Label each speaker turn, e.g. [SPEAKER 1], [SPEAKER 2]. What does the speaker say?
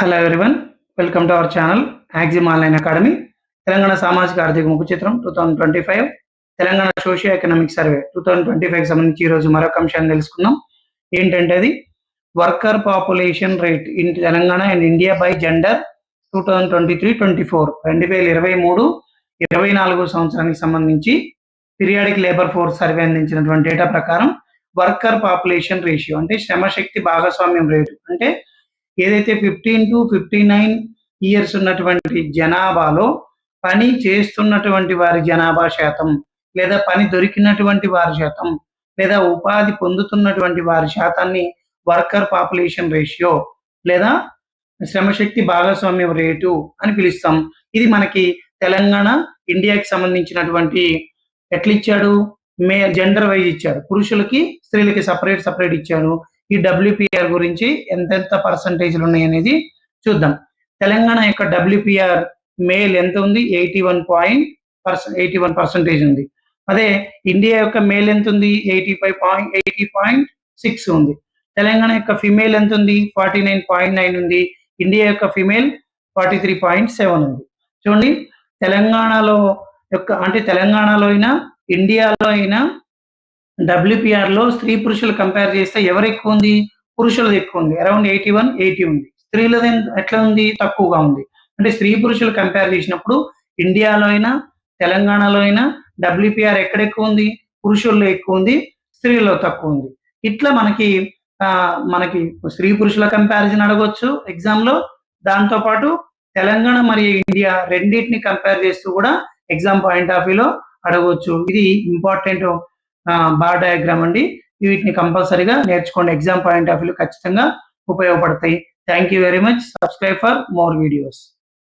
[SPEAKER 1] Hello everyone welcome to our channel Axiom online academy Telangana సామాజిక ఆర్థిక ముఖ చిత్రం two thousand twenty five Telangana socio economic survey two thousand twenty five సంబంధించి ఈరోజు రోజు మరొక అంశాన్ని తెలుసుకుందాం. ఏంటంటే అది? Worker population rate in Telangana and India by gender two thousand twenty three twenty four రెండు వేల ఇరవై మూడు ఇరవై నాలుగు సంవత్సరానికి సంబంధించి పీరియాడిక్ లేబర్ ఫోర్స్ సర్వే అందించినటువంటి డేటా ప్రకారం వర్కర్ పాపులేషన్ రేషియో అంటే శ్రమశక్తి భాగస్వామ్యం రేటు అంటే ఏదైతే fifteen to fifty nine years ఉన్నటువంటి జనాభాలో పని చేస్తున్నటువంటి వారి జనాభా శాతం లేదా పని దొరికినటువంటి వారి శాతం లేదా ఉపాధి పొందుతున్నటువంటి వారి శాతాన్ని వర్కర్ పాపులేషన్ రేషియో లేదా శ్రమశక్తి భాగస్వామ్యం రేటు అని పిలుస్తాం. ఇది మనకి తెలంగాణ ఇండియాకి సంబంధించినటువంటి ఎట్లా ఇచ్చాడు మే జెండర్ వైజ్ ఇచ్చాడు. పురుషులకి స్త్రీలకి సపరేట్ సపరేట్ ఇచ్చాడు. ఈ డబ్ల్యూపిఆర్ గురించి ఎంతెంత పర్సంటేజ్లు ఉన్నాయనేది చూద్దాం. తెలంగాణ యొక్క డబ్ల్యూపిఆర్ మేల్ ఎంత ఉంది? Eighty one point percent eighty one percentage ఉంది. అదే ఇండియా యొక్క మేల్ ఎంత ఉంది? Eighty five point eighty point six ఉంది. తెలంగాణ యొక్క ఫిమేల్ ఎంత ఉంది? ఫార్టీ నైన్ పాయింట్ నైన్ ఉంది. ఇండియా యొక్క female forty three point seven ఉంది. చూడండి తెలంగాణలో యొక్క అంటే తెలంగాణలో అయినా ఇండియాలో అయినా డబ్ల్యూపీఆర్లో స్త్రీ పురుషులు కంపేర్ చేస్తే ఎవరు ఎక్కువ ఉంది? పురుషులది ఎక్కువ ఉంది. అరౌండ్ ఎయిటీ వన్ ఎయిటీ ఉంది. స్త్రీలది ఎట్లా ఉంది? తక్కువగా ఉంది. అంటే స్త్రీ పురుషులు కంపేర్ చేసినప్పుడు ఇండియాలో అయినా తెలంగాణలో అయినా డబ్ల్యూపీఆర్ ఎక్కడ ఎక్కువ ఉంది? పురుషుల్లో ఎక్కువ ఉంది. స్త్రీల్లో తక్కువ ఉంది. ఇట్లా మనకి మనకి స్త్రీ పురుషుల కంపారిజన్ అడగొచ్చు. ఎగ్జామ్లో దాంతో పాటు తెలంగాణ మరియు ఇండియా రెండింటిని కంపేర్ చేస్తూ కూడా ఎగ్జామ్ పాయింట్ ఆఫ్ వ్యూలో అడగవచ్చు ఇది ఇంపార్టెంట్ బార్ డయాగ్రామ్ అండి. వీటిని కంపల్సరీగా నేర్చుకోండి. ఎగ్జామ్ పాయింట్ ఆఫ్ వ్యూ ఖచ్చితంగా ఉపయోగపడతాయి. Thank you very much subscribe for more videos